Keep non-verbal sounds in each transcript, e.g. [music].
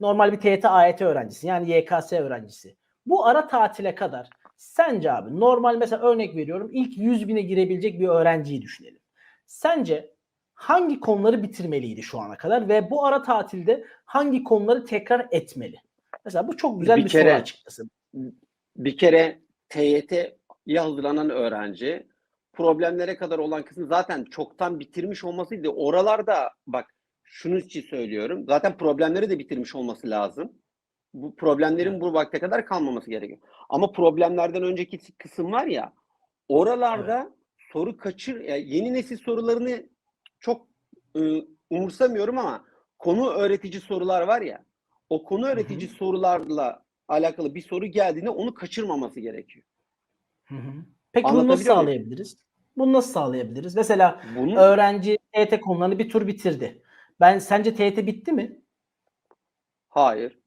Normal bir TYT AYT öğrencisi yani YKS öğrencisi. Bu ara tatile kadar sence abi normal mesela örnek veriyorum ilk 100 bine girebilecek bir öğrenciyi düşünelim. Sence hangi konuları bitirmeliydi şu ana kadar ve bu ara tatilde hangi konuları tekrar etmeli? Mesela bu çok güzel bir, Bir soru kere- açıkçası. Bir kere TYT'ye hazırlanan öğrenci problemlere kadar olan kısmı zaten çoktan bitirmiş olmasıydı. Oralarda bak şunu için söylüyorum. Zaten problemleri de bitirmiş olması lazım. Bu problemlerin bu vakte kadar kalmaması gerekiyor. Ama problemlerden önceki kısım var ya oralarda soru kaçır yani yeni nesil sorularını çok ı, umursamıyorum ama konu öğretici sorular var ya o konu öğretici sorularla alakalı bir soru geldiğinde onu kaçırmaması gerekiyor. Hı hı. Peki bunu nasıl sağlayabiliriz? Bunu nasıl sağlayabiliriz? Mesela Bunun öğrenci TYT konularını bir tur bitirdi. Ben sence TYT bitti mi? hayır.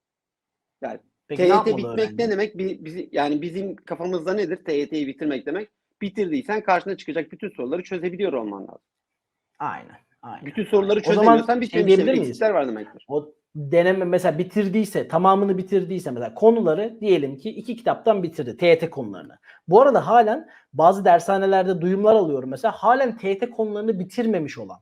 Yani Peki ne TYT yapmalı bitmek öğrenci? ne demek? Bi- bizi, yani bizim kafamızda nedir? TYT'yi bitirmek demek. Bitirdiysen karşına çıkacak bütün soruları çözebiliyor olman lazım. Aynen. Aynen. Bütün soruları zaman çözemiyorsan şey bitirmişsin. diyebilir miyiz? Var demektir. O deneme mesela bitirdiyse, tamamını bitirdiyse mesela konuları diyelim ki iki kitaptan bitirdi TYT konularını. Bu arada halen bazı dershanelerde duyumlar alıyorum mesela halen TYT konularını bitirmemiş olan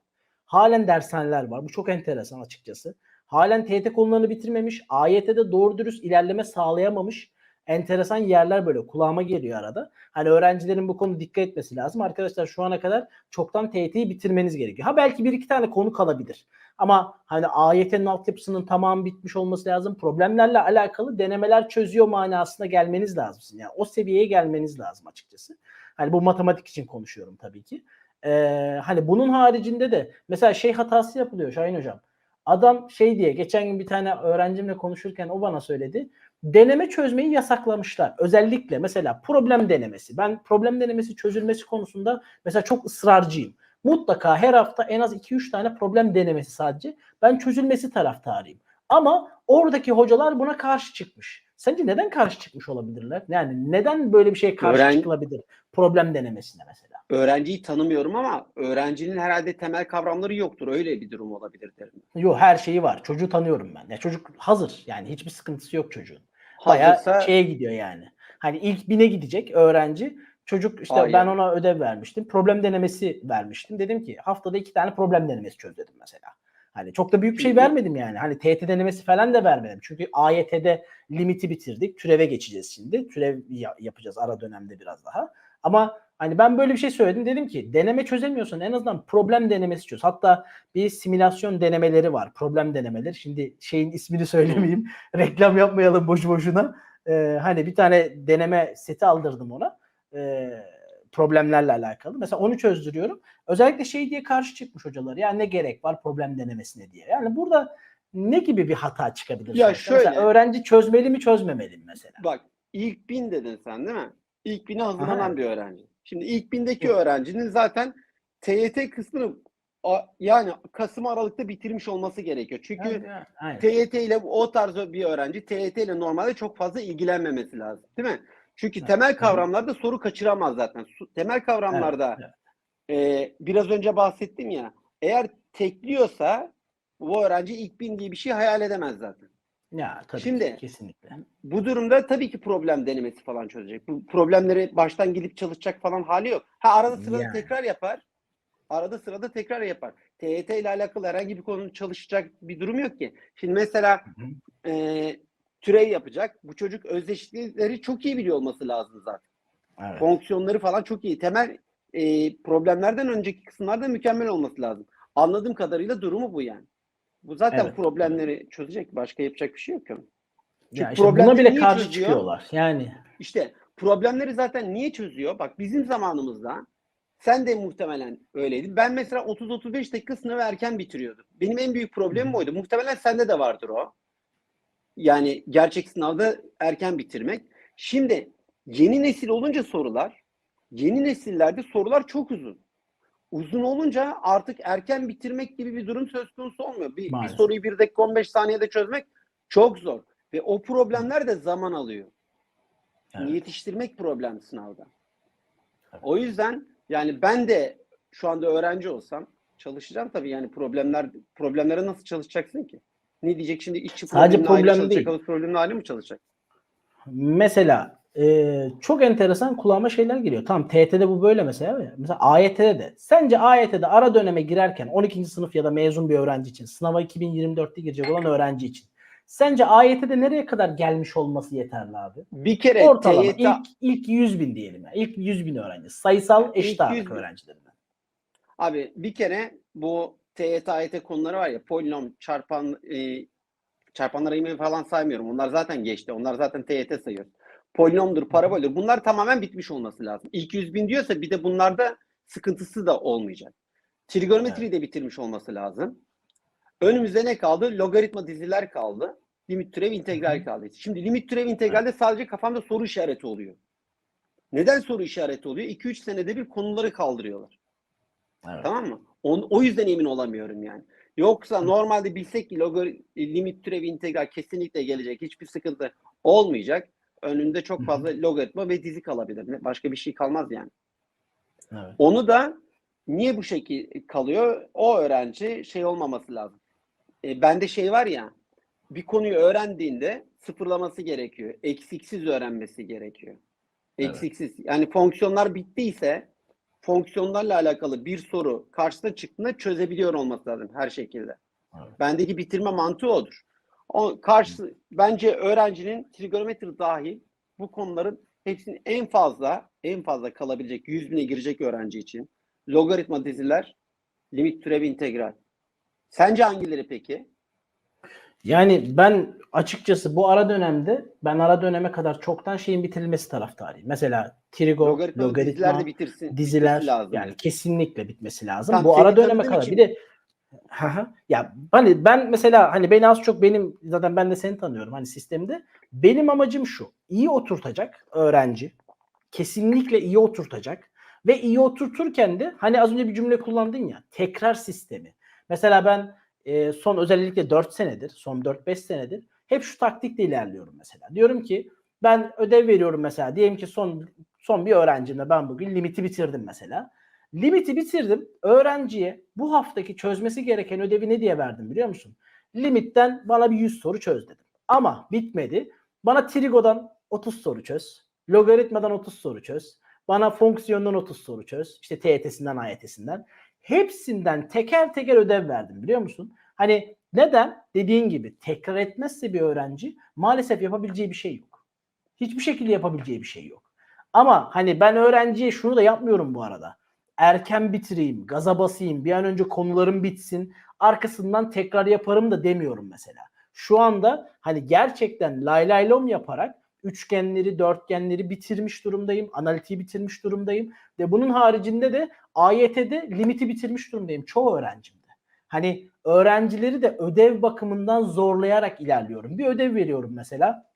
halen dershaneler var. Bu çok enteresan açıkçası. Halen TYT konularını bitirmemiş, AYT'de doğru dürüst ilerleme sağlayamamış enteresan yerler böyle kulağıma geliyor arada. Hani öğrencilerin bu konu dikkat etmesi lazım. Arkadaşlar şu ana kadar çoktan TYT'yi bitirmeniz gerekiyor. Ha belki bir iki tane konu kalabilir. Ama hani AYT'nin altyapısının tamamı bitmiş olması lazım. Problemlerle alakalı denemeler çözüyor manasına gelmeniz lazım. Yani o seviyeye gelmeniz lazım açıkçası. Hani bu matematik için konuşuyorum tabii ki. Ee, hani bunun haricinde de mesela şey hatası yapılıyor Şahin Hocam. Adam şey diye geçen gün bir tane öğrencimle konuşurken o bana söyledi. Deneme çözmeyi yasaklamışlar. Özellikle mesela problem denemesi. Ben problem denemesi çözülmesi konusunda mesela çok ısrarcıyım. Mutlaka her hafta en az 2-3 tane problem denemesi sadece. Ben çözülmesi taraftarıyım. Ama oradaki hocalar buna karşı çıkmış. Sence neden karşı çıkmış olabilirler? Yani neden böyle bir şeye karşı Öğren- çıkılabilir? Problem denemesine mesela. Öğrenciyi tanımıyorum ama öğrencinin herhalde temel kavramları yoktur. Öyle bir durum olabilir derim. Yok her şeyi var. Çocuğu tanıyorum ben. Ya çocuk hazır. Yani hiçbir sıkıntısı yok çocuğun. Bayağı Hazırsa şeye gidiyor yani. Hani ilk bine gidecek öğrenci. Çocuk işte Hayır. ben ona ödev vermiştim. Problem denemesi vermiştim. Dedim ki haftada iki tane problem denemesi çöz dedim mesela. Hani çok da büyük bir şey vermedim yani. Hani TYT denemesi falan da vermedim. Çünkü AYT'de limiti bitirdik. Türeve geçeceğiz şimdi. Türev ya- yapacağız ara dönemde biraz daha. Ama hani ben böyle bir şey söyledim. Dedim ki deneme çözemiyorsan en azından problem denemesi çöz. Hatta bir simülasyon denemeleri var. Problem denemeleri. Şimdi şeyin ismini söylemeyeyim. [laughs] Reklam yapmayalım boşu boşuna. Ee, hani bir tane deneme seti aldırdım ona. Ee, problemlerle alakalı. Mesela onu çözdürüyorum. Özellikle şey diye karşı çıkmış hocalar. Yani ne gerek var problem denemesine diye. Yani burada ne gibi bir hata çıkabilir? Ya? Mesela şöyle. öğrenci çözmeli mi çözmemeli mi mesela? bak ilk bin dedin sen değil mi? İlk bine hazırlanan Aha. bir öğrenci. Şimdi ilk bindeki Hı. öğrencinin zaten TYT kısmını yani Kasım Aralık'ta bitirmiş olması gerekiyor. Çünkü Yani, aynen. TYT ile o tarz bir öğrenci TYT ile normalde çok fazla ilgilenmemesi lazım. Değil mi? Çünkü temel kavramlarda soru kaçıramaz zaten. Temel kavramlarda e, biraz önce bahsettim ya eğer tekliyorsa bu öğrenci ilk bin diye bir şey hayal edemez zaten. Ya tabii Şimdi- ki, kesinlikle. Bu durumda tabii ki problem denemesi falan çözecek. Bu problemleri baştan gidip çalışacak falan hali yok. Ha arada sırada Yani. tekrar yapar. Arada sırada tekrar yapar. TYT ile alakalı herhangi bir konu çalışacak bir durum yok ki. Şimdi mesela Hı hı. e, türev yapacak. Bu çocuk özdeşlikleri çok iyi biliyor olması lazım zaten. Evet. Fonksiyonları falan çok iyi. Temel e, problemlerden önceki kısımlarda mükemmel olması lazım. Anladığım kadarıyla durumu bu yani. Bu zaten Evet, problemleri çözecek. Başka yapacak bir şey yok. Yani. Ya Çünkü işte buna bile karşı çözüyor? çıkıyorlar. Yani İşte problemleri zaten niye çözüyor? Bak bizim zamanımızda sen de muhtemelen öyleydin. Ben mesela 30-35 dakika sınavı erken bitiriyordum. Benim en büyük problemim oydu. Muhtemelen sende de vardır o. Yani gerçek sınavda erken bitirmek. Şimdi yeni nesil olunca sorular, yeni nesillerde sorular çok uzun. Uzun olunca artık erken bitirmek gibi bir durum söz konusu olmuyor. Bir, bir Maalesef. soruyu 1 dakika 15 saniyede çözmek çok zor. Ve o problemler de zaman alıyor. Evet. Yetiştirmek problem sınavda. Evet. O yüzden yani ben de şu anda öğrenci olsam çalışacağım tabii yani problemler problemlere nasıl çalışacaksın ki? Ne diyecek şimdi işçi Sadece problem çalışacak, değil. havuz problemli aile mi çalışacak? Mesela e, çok enteresan kulağıma şeyler geliyor. Tamam TYT'de bu böyle mesela. Mesela AYT'de de. Sence AYT'de ara döneme girerken 12. sınıf ya da mezun bir öğrenci için sınava 2024'te girecek olan öğrenci için sence AYT'de nereye kadar gelmiş olması yeterli abi? Bir kere Ortalama TYT ilk, ilk 100 bin diyelim ya. İlk 100 bin öğrenci. Sayısal eşit İlk 100 ağırlık öğrencilerinden. Abi bir kere bu TYT, AYT konuları var ya polinom, çarpan, e, çarpanlar ayımı falan saymıyorum. Onlar zaten geçti. Onlar zaten TYT sayıyoruz. Polinomdur, paraboldür. Bunlar tamamen bitmiş olması lazım. İlk 100 bin diyorsa bir de bunlarda sıkıntısı da olmayacak. Trigonometriyi de bitirmiş olması lazım. Önümüzde ne kaldı? Logaritma diziler kaldı. Limit türev integral kaldı. Şimdi limit türev integralde sadece kafamda soru işareti oluyor. Neden soru işareti oluyor? 2-3 senede bir konuları kaldırıyorlar. Evet. Tamam mı? On, o yüzden emin olamıyorum yani. Yoksa normalde bilsek ki logari- limit türevi integral kesinlikle gelecek. Hiçbir sıkıntı olmayacak. Önünde çok fazla logaritma ve dizi kalabilir. Başka bir şey kalmaz yani. Evet. Onu da niye bu şekil kalıyor? O öğrenci şey olmaması lazım. E, bende şey var ya bir konuyu öğrendiğinde sıfırlaması gerekiyor. Eksiksiz öğrenmesi gerekiyor. Evet. Eksiksiz. Yani fonksiyonlar bittiyse fonksiyonlarla alakalı bir soru karşısına çıktığında çözebiliyor olması lazım her şekilde. Evet. Bendeki bitirme mantığı odur. O karşı bence öğrencinin trigonometri dahil bu konuların hepsinin en fazla en fazla kalabilecek 100 bine girecek öğrenci için logaritma diziler, limit türev integral. Sence hangileri peki? Yani ben açıkçası bu ara dönemde ben ara döneme kadar çoktan şeyin bitirilmesi taraftarıyım. Mesela trigo, Logaritma, logaritma, diziler de bitirsin. diziler lazım. yani kesinlikle bitmesi lazım. Tam bu ara döneme kadar için- bir de ya hani ben mesela hani beni az çok benim zaten ben de seni tanıyorum hani sistemde benim amacım şu iyi oturtacak öğrenci kesinlikle iyi oturtacak ve iyi oturturken de hani az önce bir cümle kullandın ya tekrar sistemi. Mesela ben e, son özellikle 4 senedir son 4-5 senedir hep şu taktikle ilerliyorum mesela. Diyorum ki ben ödev veriyorum mesela diyelim ki son son bir öğrencimle ben bugün limiti bitirdim mesela. Limiti bitirdim. Öğrenciye bu haftaki çözmesi gereken ödevi ne diye verdim biliyor musun? Limitten bana bir 100 soru çöz dedim. Ama bitmedi. Bana Trigo'dan 30 soru çöz. Logaritmadan 30 soru çöz. Bana fonksiyondan 30 soru çöz. İşte TYT'sinden, AYT'sinden. Hepsinden teker teker ödev verdim biliyor musun? Hani neden? Dediğin gibi tekrar etmezse bir öğrenci maalesef yapabileceği bir şey yok. Hiçbir şekilde yapabileceği bir şey yok. Ama hani ben öğrenciye şunu da yapmıyorum bu arada erken bitireyim, gaza basayım, bir an önce konularım bitsin, arkasından tekrar yaparım da demiyorum mesela. Şu anda hani gerçekten lay lay lom yaparak üçgenleri, dörtgenleri bitirmiş durumdayım, analitiği bitirmiş durumdayım ve bunun haricinde de AYT'de limiti bitirmiş durumdayım çoğu öğrencimde. Hani öğrencileri de ödev bakımından zorlayarak ilerliyorum. Bir ödev veriyorum mesela.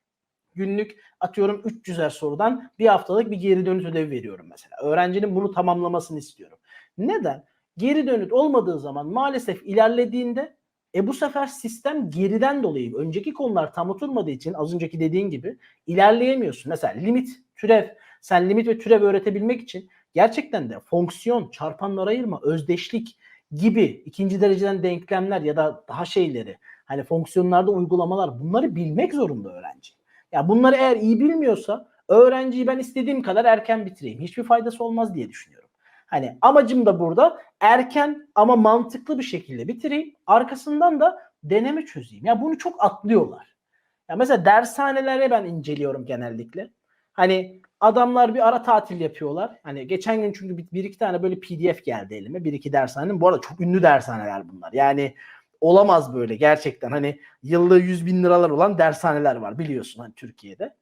Günlük atıyorum 300'er sorudan bir haftalık bir geri dönüt ödevi veriyorum mesela. Öğrencinin bunu tamamlamasını istiyorum. Neden? Geri dönüt olmadığı zaman maalesef ilerlediğinde e bu sefer sistem geriden dolayı önceki konular tam oturmadığı için az önceki dediğin gibi ilerleyemiyorsun. Mesela limit, türev. Sen limit ve türev öğretebilmek için gerçekten de fonksiyon, çarpanlar ayırma, özdeşlik gibi ikinci dereceden denklemler ya da daha şeyleri hani fonksiyonlarda uygulamalar bunları bilmek zorunda öğrenci. Ya bunları eğer iyi bilmiyorsa öğrenciyi ben istediğim kadar erken bitireyim. Hiçbir faydası olmaz diye düşünüyorum. Hani amacım da burada erken ama mantıklı bir şekilde bitireyim. Arkasından da deneme çözeyim. Ya bunu çok atlıyorlar. Ya mesela dershanelere ben inceliyorum genellikle. Hani adamlar bir ara tatil yapıyorlar. Hani geçen gün çünkü bir, bir iki tane böyle PDF geldi elime. Bir iki dershanenin. Bu arada çok ünlü dershaneler bunlar. Yani olamaz böyle gerçekten. Hani yılda 100 bin liralar olan dershaneler var biliyorsun hani Türkiye'de.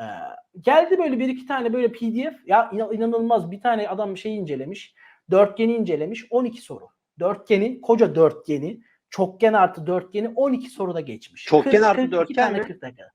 Ee, geldi böyle bir iki tane böyle PDF ya inan- inanılmaz bir tane adam şey incelemiş. Dörtgeni incelemiş 12 soru. Dörtgeni koca dörtgeni çokgen artı dörtgeni 12 soruda geçmiş. Çokgen artı 42 dörtgen mi? 40 dakika.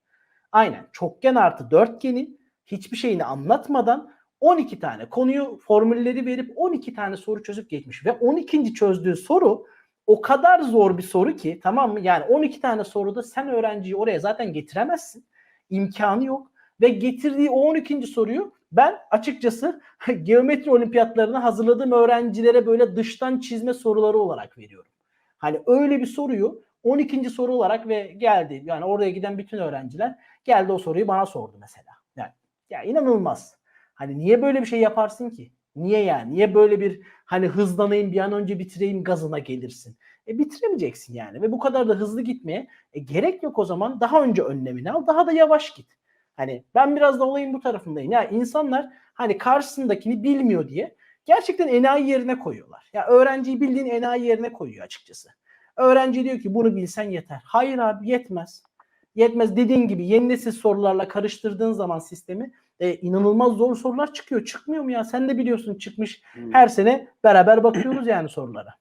Aynen çokgen artı dörtgeni hiçbir şeyini anlatmadan 12 tane konuyu formülleri verip 12 tane soru çözüp geçmiş ve 12. çözdüğü soru o kadar zor bir soru ki tamam mı? Yani 12 tane soruda sen öğrenciyi oraya zaten getiremezsin. İmkanı yok ve getirdiği o 12. soruyu ben açıkçası [laughs] geometri olimpiyatlarına hazırladığım öğrencilere böyle dıştan çizme soruları olarak veriyorum. Hani öyle bir soruyu 12. soru olarak ve geldi. Yani oraya giden bütün öğrenciler geldi o soruyu bana sordu mesela. Yani ya inanılmaz. Hani niye böyle bir şey yaparsın ki? Niye yani? Niye böyle bir hani hızlanayım bir an önce bitireyim gazına gelirsin? E bitiremeyeceksin yani ve bu kadar da hızlı gitmeye e, gerek yok o zaman daha önce önlemini al daha da yavaş git. Hani ben biraz da olayın bu tarafındayım. Ya insanlar hani karşısındakini bilmiyor diye gerçekten enayi yerine koyuyorlar. Ya öğrenciyi bildiğin enayi yerine koyuyor açıkçası. Öğrenci diyor ki bunu bilsen yeter. Hayır abi yetmez. Yetmez dediğin gibi yeni nesil sorularla karıştırdığın zaman sistemi e, inanılmaz zor sorular çıkıyor. Çıkmıyor mu ya? Sen de biliyorsun çıkmış. Hmm. Her sene beraber bakıyoruz yani sorulara.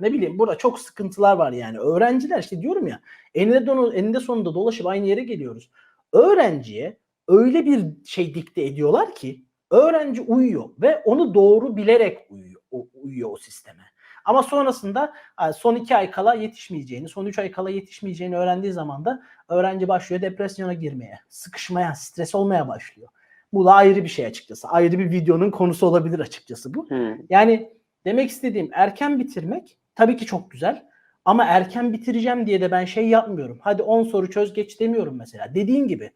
Ne bileyim burada çok sıkıntılar var yani. Öğrenciler işte diyorum ya eninde, donu, eninde sonunda dolaşıp aynı yere geliyoruz. Öğrenciye öyle bir şey dikte ediyorlar ki öğrenci uyuyor ve onu doğru bilerek uyuyor o, uyuyor o sisteme. Ama sonrasında son iki ay kala yetişmeyeceğini, son üç ay kala yetişmeyeceğini öğrendiği zaman da öğrenci başlıyor depresyona girmeye, sıkışmaya, stres olmaya başlıyor. Bu da ayrı bir şey açıkçası. Ayrı bir videonun konusu olabilir açıkçası bu. Hmm. Yani demek istediğim erken bitirmek tabii ki çok güzel. Ama erken bitireceğim diye de ben şey yapmıyorum. Hadi 10 soru çöz geç demiyorum mesela. Dediğin gibi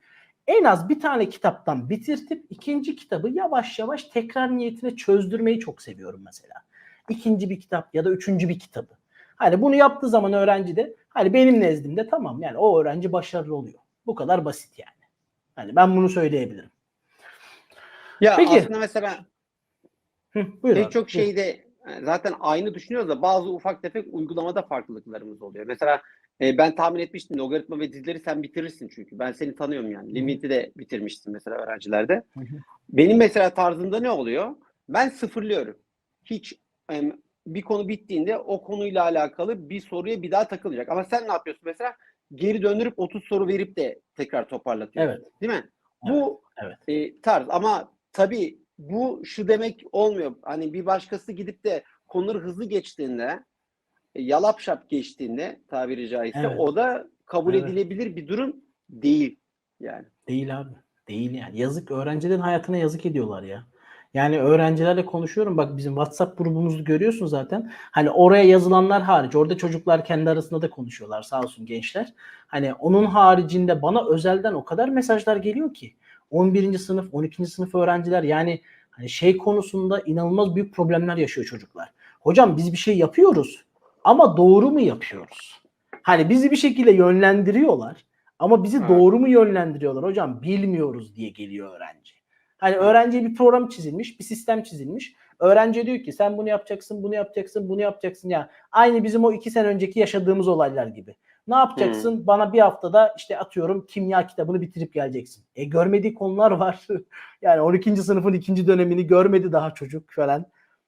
en az bir tane kitaptan bitirtip ikinci kitabı yavaş yavaş tekrar niyetine çözdürmeyi çok seviyorum mesela. İkinci bir kitap ya da üçüncü bir kitabı. Hani bunu yaptığı zaman öğrenci de hani benim nezdimde tamam yani o öğrenci başarılı oluyor. Bu kadar basit yani. Hani ben bunu söyleyebilirim. Ya Peki. aslında mesela Hı, buyur pek abi, çok şeyde zaten aynı düşünüyoruz da bazı ufak tefek uygulamada farklılıklarımız oluyor. Mesela e, ben tahmin etmiştim logaritma ve dizileri sen bitirirsin çünkü. Ben seni tanıyorum yani. Limiti de bitirmiştin mesela öğrencilerde. Hı hı. Benim mesela tarzımda ne oluyor? Ben sıfırlıyorum. Hiç em, bir konu bittiğinde o konuyla alakalı bir soruya bir daha takılacak. Ama sen ne yapıyorsun mesela? Geri döndürüp 30 soru verip de tekrar toparlatıyorsun. Evet. Değil mi? Bu evet. e, tarz ama tabii bu şu demek olmuyor. Hani bir başkası gidip de konuları hızlı geçtiğinde e, yalap şap geçtiğinde tabiri caizse Evet. o da kabul Evet. edilebilir bir durum değil yani. Değil abi. Değil yani. Yazık öğrencilerin hayatına yazık ediyorlar ya. Yani öğrencilerle konuşuyorum. Bak bizim WhatsApp grubumuzu görüyorsun zaten. Hani oraya yazılanlar hariç. Orada çocuklar kendi arasında da konuşuyorlar sağ olsun gençler. Hani onun haricinde bana özelden o kadar mesajlar geliyor ki. 11. sınıf, 12. sınıf öğrenciler yani hani şey konusunda inanılmaz büyük problemler yaşıyor çocuklar. Hocam biz bir şey yapıyoruz ama doğru mu yapıyoruz? Hani bizi bir şekilde yönlendiriyorlar. Ama bizi Evet. doğru mu yönlendiriyorlar hocam bilmiyoruz diye geliyor öğrenci. Hani öğrenciye bir program çizilmiş, bir sistem çizilmiş. Öğrenci diyor ki sen bunu yapacaksın, bunu yapacaksın, bunu yapacaksın ya. Aynı bizim o iki sene önceki yaşadığımız olaylar gibi. Ne yapacaksın? Bana bir haftada işte atıyorum kimya kitabını bitirip geleceksin. E görmediği konular var. [laughs] yani 12. sınıfın ikinci dönemini görmedi daha çocuk falan.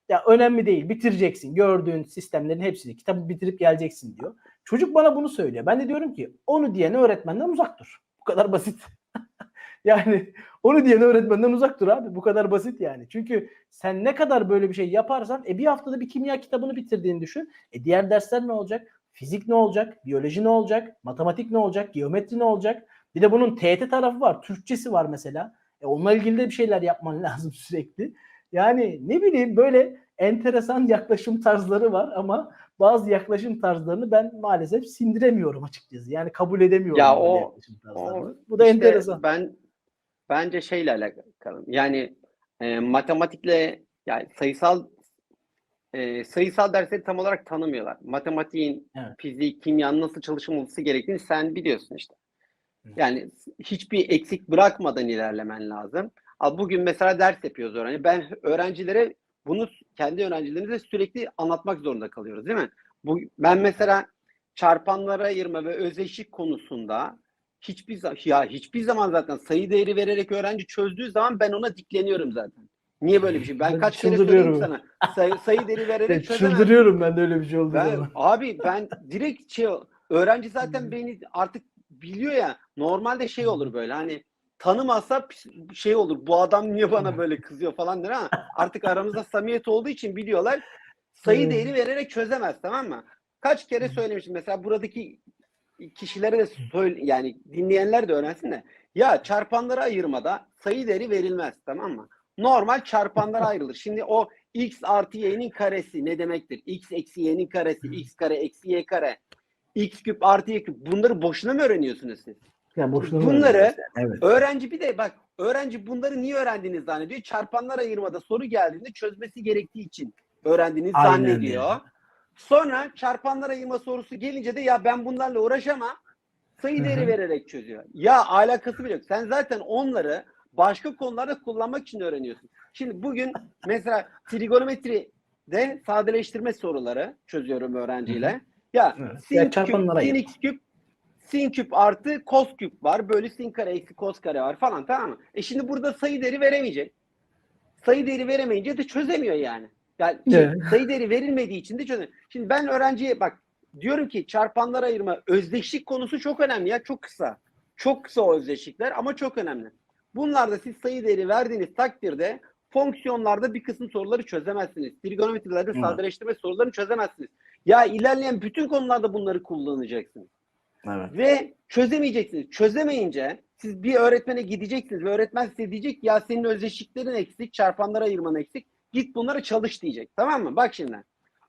Ya önemli değil. Bitireceksin. Gördüğün sistemlerin hepsini kitabı bitirip geleceksin diyor. Çocuk bana bunu söylüyor. Ben de diyorum ki onu diyen öğretmenden uzak dur. Bu kadar basit. [laughs] yani onu diyen öğretmenden uzak dur abi. Bu kadar basit yani. Çünkü sen ne kadar böyle bir şey yaparsan e bir haftada bir kimya kitabını bitirdiğini düşün. E diğer dersler ne olacak? Fizik ne olacak? Biyoloji ne olacak? Matematik ne olacak? Geometri ne olacak? Bir de bunun TET tarafı var. Türkçesi var mesela. E onunla ilgili de bir şeyler yapman [laughs] lazım sürekli. Yani ne bileyim böyle enteresan yaklaşım tarzları var ama bazı yaklaşım tarzlarını ben maalesef sindiremiyorum açıkçası. Yani kabul edemiyorum Ya o- yaklaşım tarzlarını. o Bu da İşte enteresan. Ben bence şeyle alakalı. Yani e, matematikle yani sayısal e, sayısal dersleri tam olarak tanımıyorlar. Matematiğin, Evet. fizik, kimyanın nasıl çalışılması gerektiğini sen biliyorsun işte. Yani hiçbir eksik bırakmadan ilerlemen lazım. Bugün mesela ders yapıyoruz öğrenci. Ben öğrencilere bunu kendi öğrencilerimize sürekli anlatmak zorunda kalıyoruz değil mi? Bu, ben mesela çarpanlara ayırma ve özdeşlik konusunda hiçbir ya hiçbir zaman zaten sayı değeri vererek öğrenci çözdüğü zaman ben ona dikleniyorum zaten. Niye böyle bir şey? Ben Ben kaç kere söyleyeyim sana. Sayı, sayı değeri [laughs] vererek çözemem. Çıldırıyorum ben de öyle bir şey olduğu Ben, zaman. [laughs] abi ben direkt şey öğrenci zaten beni artık biliyor ya normalde şey olur böyle hani tanımazsa şey olur bu adam niye bana böyle kızıyor falan der ama artık aramızda samimiyet olduğu için biliyorlar sayı değeri vererek çözemez tamam mı? Kaç kere söylemiştim mesela buradaki kişilere de söyle yani dinleyenler de öğrensin de ya çarpanlara ayırmada sayı değeri verilmez tamam mı? Normal çarpanlara ayrılır. Şimdi o x artı y'nin karesi ne demektir? x eksi y'nin karesi, x kare eksi y kare. x küp artı y küp bunları boşuna mı öğreniyorsunuz siz? Yani boşuna Bunları- evet. Öğrenci bir de bak öğrenci bunları niye öğrendiğini zannediyor. Çarpanlar ayırmada soru geldiğinde çözmesi gerektiği için öğrendiğini Aynen zannediyor. öyle. Sonra çarpanlar ayırma sorusu gelince de ya ben bunlarla uğraşamam. Sayı değeri vererek çözüyor. Ya alakası bile yok. Sen zaten onları başka konularda kullanmak için öğreniyorsun. Şimdi bugün mesela trigonometride sadeleştirme soruları çözüyorum öğrenciyle. Ya Evet. sin Ya küp, sin x küp sin küp artı kos küp var. Böyle sin kare eksi kos kare var falan tamam mı? E şimdi burada sayı değeri veremeyecek. Sayı değeri veremeyince de çözemiyor yani. Yani Evet. sayı değeri verilmediği için de çözemiyor. Şimdi ben öğrenciye bak diyorum ki çarpanlar ayırma özdeşlik konusu çok önemli ya çok kısa. Çok kısa o özdeşlikler ama çok önemli. Bunlarda siz sayı değeri verdiğiniz takdirde fonksiyonlarda bir kısım soruları çözemezsiniz. Trigonometrilerde Evet. sadeleştirme sorularını çözemezsiniz. Ya ilerleyen bütün konularda bunları kullanacaksınız. Evet. Ve çözemeyeceksiniz. Çözemeyince siz bir öğretmene gideceksiniz ve öğretmen size diyecek ya senin özdeşliklerin eksik, çarpanlara ayırman eksik. Git bunları çalış diyecek. Tamam mı? Bak şimdi.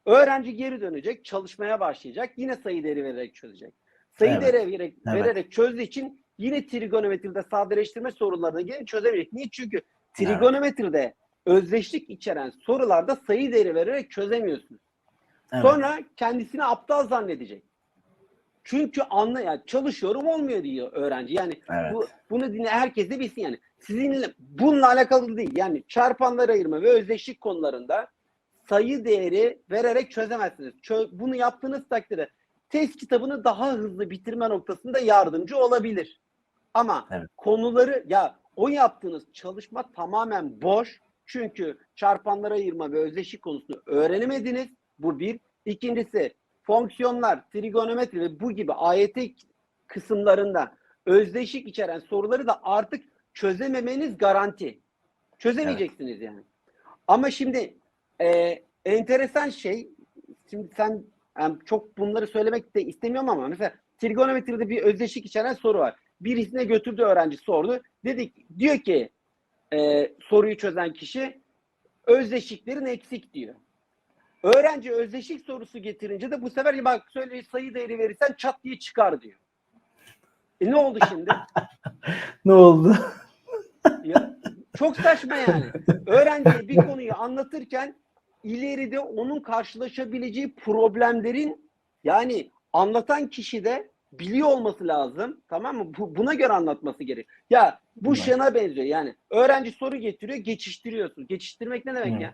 Öğrenci geri dönecek, çalışmaya başlayacak. Yine sayı değeri vererek çözecek. Sayı Evet. değeri vererek, Evet. vererek çözdüğü için yine trigonometride sadeleştirme sorularına gelip çözemeyecek. Niye? Çünkü trigonometride özdeşlik içeren sorularda sayı değeri vererek çözemiyorsunuz. Evet. Sonra kendisini aptal zannedecek. Çünkü anla ya çalışıyorum olmuyor diyor öğrenci. Yani Evet. bu bunu dinle herkes de bilsin yani. Sizinle bununla alakalı değil. Yani çarpanlar ayırma ve özdeşlik konularında sayı değeri vererek çözemezsiniz. Çö- bunu yaptığınız takdirde test kitabını daha hızlı bitirme noktasında yardımcı olabilir. Ama Evet. konuları ya o yaptığınız çalışma tamamen boş. Çünkü çarpanlara ayırma ve özdeşlik konusunu öğrenemediniz. Bu bir. İkincisi fonksiyonlar, trigonometri ve bu gibi AYT kısımlarında özdeşik içeren soruları da artık çözememeniz garanti. Çözemeyeceksiniz yani. Ama şimdi e, enteresan şey, şimdi sen yani çok bunları söylemek de istemiyorum ama mesela trigonometride bir özdeşik içeren soru var. Birisine götürdü öğrenci sordu. Dedik diyor ki e, soruyu çözen kişi özdeşiklerin eksik diyor. Öğrenci özdeşik sorusu getirince de bu sefer bak söyle sayı değeri verirsen çat diye çıkar diyor. E ne oldu şimdi? [laughs] Ne oldu? [laughs] Ya, çok saçma yani. Öğrenciye bir konuyu anlatırken ileride onun karşılaşabileceği problemlerin yani anlatan kişi de biliyor olması lazım. Tamam mı? Bu, buna göre anlatması gerek. Ya bu Evet. şuna benziyor. Yani öğrenci soru getiriyor, geçiştiriyorsun. Geçiştirmek ne demek Evet. ya?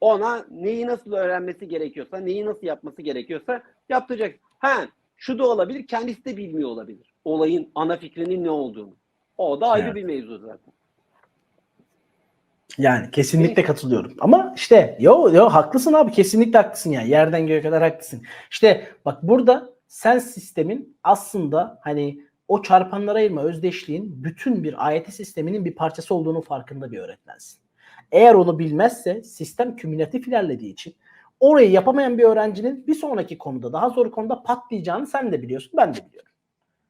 Ona neyi nasıl öğrenmesi gerekiyorsa, neyi nasıl yapması gerekiyorsa yaptıracak. Ha, şu da olabilir, kendisi de bilmiyor olabilir. Olayın ana fikrinin ne olduğunu. O da ayrı Evet. bir mevzu zaten. Yani kesinlikle katılıyorum. Ama işte yo yo haklısın abi kesinlikle haklısın yani. Yerden göğe kadar haklısın. İşte bak burada sen sistemin aslında hani o çarpanlara ayırma özdeşliğin bütün bir AYT sisteminin bir parçası olduğunu farkında bir öğretmensin. Eğer onu bilmezse sistem kümülatif ilerlediği için orayı yapamayan bir öğrencinin bir sonraki konuda daha zor konuda patlayacağını sen de biliyorsun ben de biliyorum.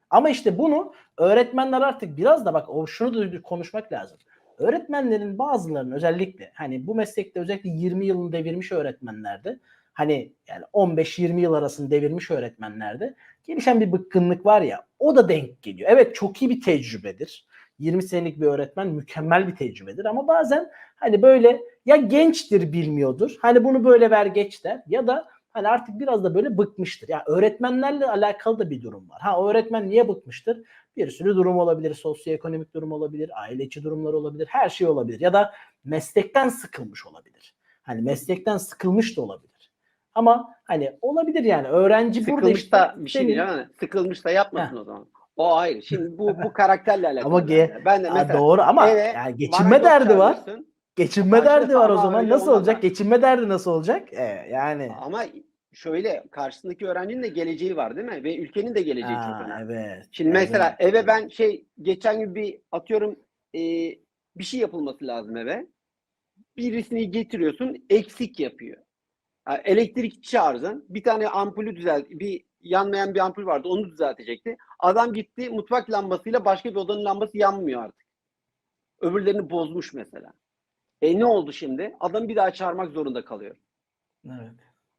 Ama işte bunu öğretmenler artık biraz da bak o şunu da konuşmak lazım. Öğretmenlerin bazılarının özellikle hani bu meslekte özellikle 20 yılını devirmiş öğretmenlerde hani yani 15-20 yıl arasını devirmiş öğretmenlerde gelişen bir bıkkınlık var ya o da denk geliyor. Evet çok iyi bir tecrübedir. 20 senelik bir öğretmen mükemmel bir tecrübedir ama bazen hani böyle ya gençtir bilmiyordur. Hani bunu böyle ver geç der ya da hani artık biraz da böyle bıkmıştır. Ya öğretmenlerle alakalı da bir durum var. Ha öğretmen niye bıkmıştır? Bir sürü durum olabilir. Sosyoekonomik durum olabilir. Aile içi durumlar olabilir. Her şey olabilir. Ya da meslekten sıkılmış olabilir. Hani meslekten sıkılmış da olabilir. Ama hani olabilir yani. Öğrenci burada Sıkılmış işte da bir şey senin- değil ama sıkılmış da yapmasın o zaman. O ayrı. Şimdi bu bu karakterle alakalı. Ama ge- mesela. ben de Ha, mesela doğru ama eve yani geçinme marangoz derdi var. çağırırsın. Geçinme Başka derdi var o ama zaman. öyle Nasıl olmaz olacak? ha. Geçinme derdi nasıl olacak? Ee, yani. Ama şöyle karşısındaki öğrencinin de geleceği var değil mi? Ve ülkenin de geleceği Ha, çok önemli. evet. Şimdi mesela Evet. eve ben şey geçen gün bir atıyorum e, bir şey yapılması lazım eve. Birisini getiriyorsun eksik yapıyor. Ha, elektrik çağırdın. Bir tane ampulü düzelt, bir yanmayan bir ampul vardı onu düzeltecekti. Adam gitti mutfak lambasıyla başka bir odanın lambası yanmıyor artık. Öbürlerini bozmuş mesela. E ne oldu şimdi? Adam bir daha çağırmak zorunda kalıyor. Evet.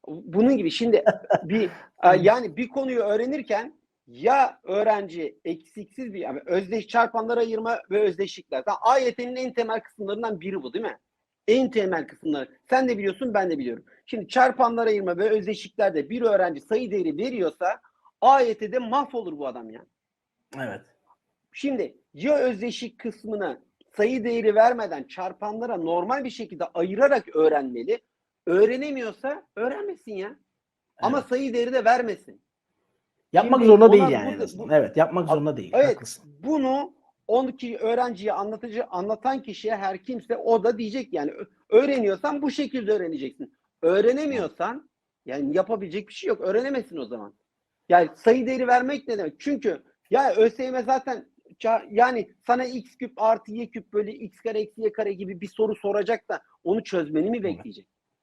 Bunun gibi şimdi [laughs] bir e, yani bir konuyu öğrenirken ya öğrenci eksiksiz bir yani özdeş çarpanlara ayırma ve özdeşlikler. Tamam, AYT'nin en temel kısımlarından biri bu değil mi? En temel kısımları. Sen de biliyorsun ben de biliyorum. Şimdi çarpanlara ayırma ve özdeşliklerde bir öğrenci sayı değeri veriyorsa AYT'de mahvolur bu adam ya. Evet. Şimdi ya özdeşik kısmını sayı değeri vermeden çarpanlara normal bir şekilde ayırarak öğrenmeli. Öğrenemiyorsa öğrenmesin ya. Ama Evet. sayı değeri de vermesin. Yapmak Şimdi zorunda değil yani. azından. bu- evet, yapmak zorunda değil. Evet. Haklısın. Bunu 12 öğrenciye anlatıcı anlatan kişiye her kimse o da diyecek yani öğreniyorsan bu şekilde öğreneceksin. Öğrenemiyorsan yani yapabilecek bir şey yok. Öğrenemezsin o zaman. Yani sayı değeri vermek ne demek? Çünkü ya ÖSYM zaten yani sana x küp artı y küp bölü x kare eksi y kare gibi bir soru soracak da onu çözmeni mi bekleyecek?